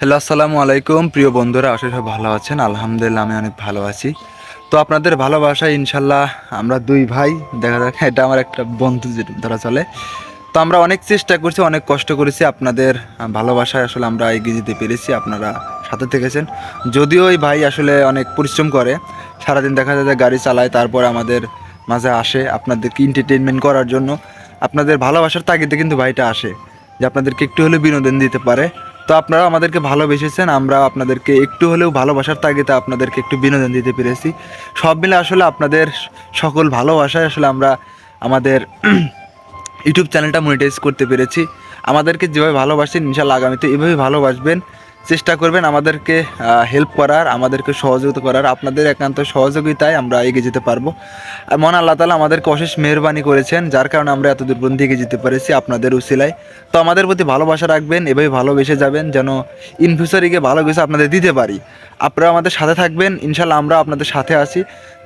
Hello, আসসালামু আলাইকুম। প্রিয় বন্ধুরা, আশা সব ভালো আছেন। আলহামদুলিল্লাহ, আমি অনেক ভালো আছি। তো আপনাদের ভালোবাসায় ইনশাল্লাহ আমরা দুই ভাই, দেখা যাক, এটা আমার একটা বন্ধু ধরা চলে। তো আমরা অনেক চেষ্টা করছি, অনেক কষ্ট করেছি। আপনাদের ভালোবাসায় আসলে আমরা এগিয়ে যেতে পেরেছি, আপনারা সাথে থেকেছেন। যদিও ওই ভাই আসলে অনেক পরিশ্রম করে। সারাদিন দেখা যায় যে গাড়ি চালায়, তারপর আমাদের মাঝে আসে আপনাদেরকে এন্টারটেনমেন্ট করার জন্য। আপনাদের ভালোবাসার তাগিদে কিন্তু ভাইটা আসে, যে আপনাদেরকে একটু হলেও বিনোদন দিতে পারে। তো আপনারা আমাদেরকে ভালোবেসেছেন, আমরা আপনাদেরকে একটু হলেও ভালোবাসার তাগিদে আপনাদেরকে একটু বিনোদন দিতে পেরেছি। সব মিলে আসলে আপনাদের সকল ভালোবাসায় আসলে আমরা আমাদের ইউটিউব চ্যানেলটা মনিটাইজ করতে পেরেছি। আমাদেরকে যেভাবে ভালোবাসেন, ইনশাল্লাহ আগামীতে এভাবেই ভালোবাসবেন। চেষ্টা করবেন আমাদেরকে হেল্প করার, আমাদেরকে সহযোগিতা করার। আপনাদের একান্ত সহযোগিতায় আমরা এগিয়ে যেতে পারব। আর মহান আল্লাহ তালা আমাদেরকে অশেষ মেহরবানি করেছেন, যার কারণে আমরা এত দূর পর্যন্ত এগিয়ে যেতে পেরেছি আপনাদের উসিলায়। তো আমাদের প্রতি ভালোবাসা রাখবেন এভাবে ভালোবেসে যাবেন, যেন ইন ফিউচারে ভালো কিছু আপনাদের দিতে পারি। আপনারা আমাদের সাথে থাকবেন ইনশাল্লাহ আমরা আপনাদের সাথে আছি।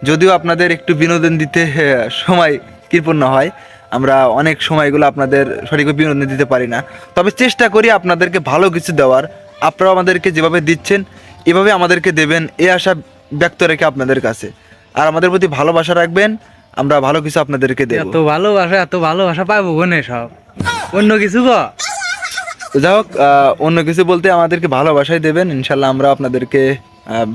যদিও আপনাদের একটু বিনোদন দিতে সময় কৃপণ্য হয়, আমরা অনেক সময়গুলো আপনাদের সঠিকভাবে বিনোদন দিতে পারি না। তবে চেষ্টা করি আপনাদেরকে ভালো কিছু দেওয়ার। আপনারা আমাদেরকে যেভাবে দিচ্ছেন এভাবে আমাদেরকে দেবেন এ আশা ব্যক্ত রেখে আপনাদের কাছে। আর আমাদের প্রতি ভালোবাসা রাখবেন আমরা ভালো কিছু আপনাদেরকে দেবো। এত ভালোবাসা এত ভালোবাসা পাবো কোনে সব? অন্য কিছু গো যাই হোক অন্য কিছু বলতে আমাদেরকে ভালোবাসাই দেবেন ইনশাল্লাহ আমরা আপনাদেরকে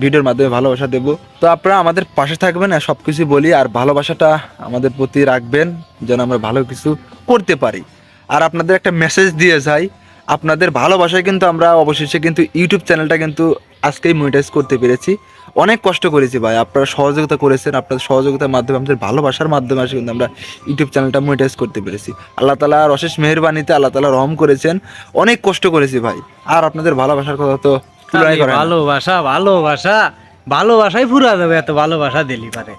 ভিডিওর মাধ্যমে ভালোবাসা দেব। তো আপনারা আমাদের পাশে থাকবেন আর সব কিছু বলি আর ভালোবাসাটা আমাদের প্রতি রাখবেন যেন আমরা ভালো কিছু করতে পারি। আর আপনাদের একটা মেসেজ দিয়ে যাই আপনাদের ভালোবাসায় কিন্তু আমরা অবশেষে কিন্তু ইউটিউব চ্যানেলটা কিন্তু আজকেই মনিটাইজ করতে পেরেছি। অনেক কষ্ট করেছি ভাই আপনারা সহযোগিতা করেছেন আপনাদের সহযোগিতার মাধ্যমে আমাদের ভালোবাসার মাধ্যমে আসে কিন্তু আমরা ইউটিউব চ্যানেলটা মনিটাইজ করতে পেরেছি। আল্লাহ তালা অশেষ মেহরবানিতে আল্লাহ তালা রহম করেছেন অনেক কষ্ট করেছি ভাই। আর আপনাদের ভালোবাসার কথা তো। ভালোবাসা ভালোবাসা ভালোবাসাই পুরা যাবে এত ভালোবাসা দিলি পারে।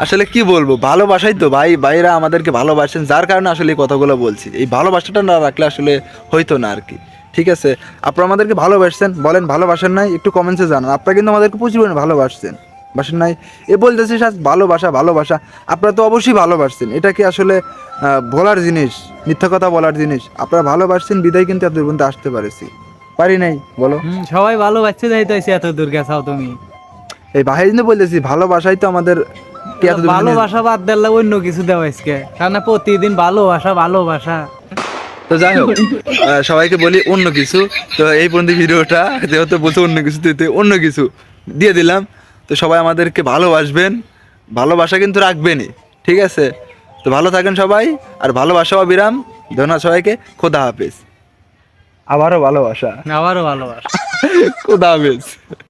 আসলে কি বলব ভালোবাসাই তো ভাই ভাইরা আমাদেরকে ভালোবাসেন যার কারণে আসলে এই কথাগুলো বলছি। এই ভালোবাসাটা না রাখলে আসলে হইতো না আর কি ঠিক আছে? আপনারা আমাদেরকে ভালোবাসছেন? বলেন ভালোবাসেন নাই? একটু কমেন্টসে জানান। আপনারা কিন্তু আমাদেরকে প্রচুর পরিমাণে ভালোবাসছেন। বাসেন নাই? এ বলতেছে সাজ ভালোবাসা ভালোবাসা। আপনারা তো অবশ্যই ভালোবাসছেন। এটা কি আসলে আহ, বলার জিনিস? মিথ্যা কথা বলার জিনিস। আপনারা ভালোবাসছেন বিদায় কিন্তু এত দূর পর্যন্ত আসতে পারেছি। পারি নাই? বলো। সবাই ভালোবাসছে যাই তো এত দূর গেছাও তুমি। এই ভাই কিন্তু বলতেছি ভালোবাসাই তো আমাদের নিয়ে- ভালোবাসা বাদ দিলে অন্য কিছু দেওয়া আজকে। কারণ প্রতিদিন ভালোবাসা ভালোবাসা। তো যাই হোক সবাইকে বলি অন্য কিছু। তো এই পর্যন্ত ভিডিওটা যেহেতু বলছে অন্য কিছু দিতে অন্য কিছু দিয়ে দিলাম। তো সবাই আমাদেরকে ভালোবাসবেন ভালোবাসা কিন্তু রাখবেনই ঠিক আছে? তো ভালো থাকেন সবাই আর ভালোবাসা অবিরাম ধন্যবাদ সবাইকে খোদা হাফেজ। আবারও ভালোবাসা। আবারও ভালোবাসা। খোদা হাফেজ।